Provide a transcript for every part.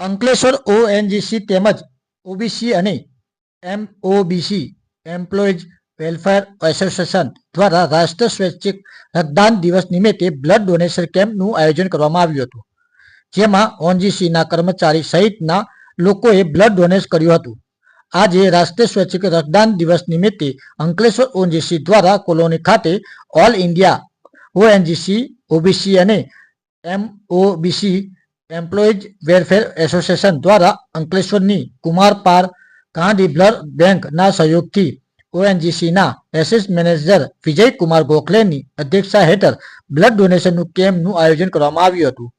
Ankleshwar ONGC તેમજ OBC અને MOBC employees welfare association દ્વારા રાષ્ટ્રીય સ્વૈચ્છિક રક્તદાન દિવસ નિમિત્તે બ્લડ ડોનેશન કેમ્પનું આયોજન કરવામાં આવ્યું હતું. જેમાં ઓનજીસીના કર્મચારી સહિતના લોકોએ બ્લડ ડોનેટ કર્યું હતું. આજે રાષ્ટ્રીય સ્વૈચ્છિક રક્તદાન દિવસ નિમિત્તે અંકલેશ્વર ઓએનજીસી દ્વારા કોલોની ખાતે ઓલ ઇન્ડિયા ઓએનજીસી ઓબીસી અને એમઓબીસી એમ્પ્લોઈઝ વેલફેર એસોસિએશન દ્વારા અંકલેશ્વરની કુમારપાર ગાંધી બ્લડ બેંકના સહયોગથી ઓએનજીસીના એસિસ્ટ મેનેજર વિજય કુમાર ગોખલેની અધ્યક્ષતા હેઠળ બ્લડ ડોનેશનનું કેમ્પનું આયોજન કરવામાં આવ્યું હતું.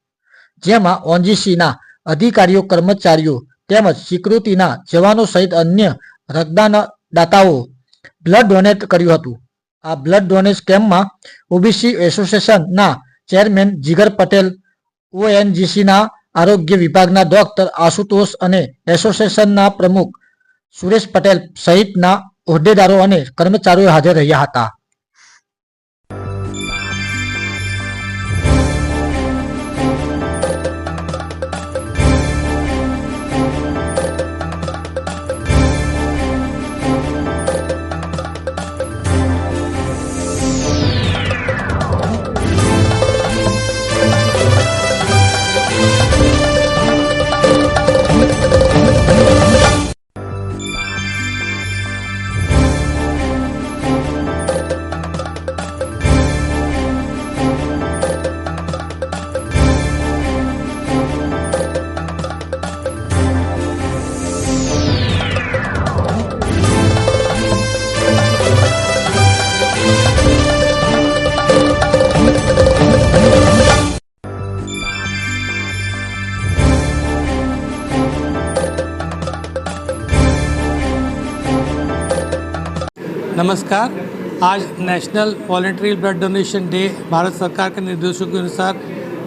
જેમાં ઓએનજીસીના અધિકારીઓ, કર્મચારીઓ તેમજ સ્વીકૃતિના જવાનો સહિત અન્ય રક્તદાનદાતાઓ બ્લડ ડોનેટ કર્યું હતું. આ બ્લડ ડોનેટ કેમ્પમાં ઓબીસી એસોસિએશનના ચેરમેન જીગર પટેલ ઓએનજીસીના આરોગ્ય વિભાગના ડોક્ટર આશુતોષ અને એસોસિએશનના પ્રમુખ સુરેશ પટેલ સહિતના હોદ્દેદારો અને કર્મચારીઓ હાજર રહ્યા હતા. नमस्कार। आज national voluntary blood donation day Bharat सरकार के निर्देशों के अनुसार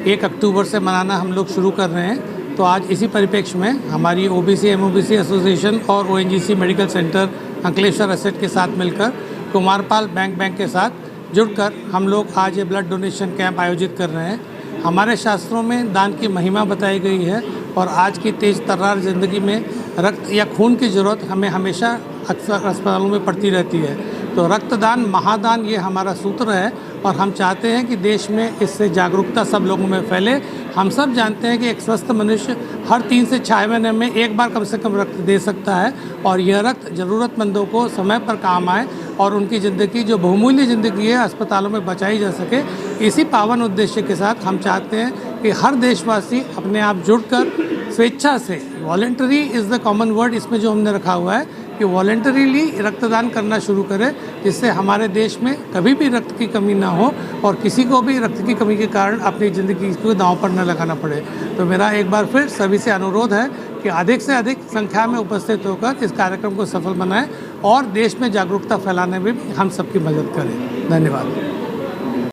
एक अक्टूबर से मनाना हम लोग शुरू कर रहे हैं। तो आज इसी परिप्रेक्ष्य में हमारी ओबीसी एमओबीसी एसोसिएशन और ONGC medical centre Ankleshwar asset के साथ मिलकर कुमारपाल बैंक बैंक के साथ जुड़कर हम लोग आज ये ब्लड डोनेशन कैंप आयोजित कर रहे हैं। हमारे शास्त्रों में दान की महिमा बताई गई है और आज की तेज तर्रार ज़िंदगी में रक्त या खून की ज़रूरत हमें हमेशा अक्सर अस्पतालों में पड़ती रहती है। तो रक्तदान, महादान ये हमारा सूत्र है और हम चाहते हैं कि देश में इससे जागरूकता सब लोगों में फैले। हम सब जानते हैं कि एक स्वस्थ मनुष्य हर तीन से छः महीने में एक बार कम से कम रक्त दे सकता है और यह रक्त ज़रूरतमंदों को समय पर काम आए और उनकी ज़िंदगी, जो बहुमूल्य ज़िंदगी है, अस्पतालों में बचाई जा सके। इसी पावन उद्देश्य के साथ हम चाहते हैं कि हर देशवासी अपने आप जुड़कर स्वेच्छा से voluntary is the common word इसमें जो हमने रखा हुआ है, कि वॉलेंटरीली रक्तदान करना शुरू करें, जिससे हमारे देश में कभी भी रक्त की कमी ना हो और किसी को भी रक्त की कमी के कारण अपनी ज़िंदगी को दांव पर न लगाना पड़े। तो मेरा एक बार फिर सभी से अनुरोध है कि अधिक से अधिक संख्या में उपस्थित होकर इस कार्यक्रम को सफल बनाएँ और देश में जागरूकता फैलाने में भी हम सबकी मदद करें। धन्यवाद।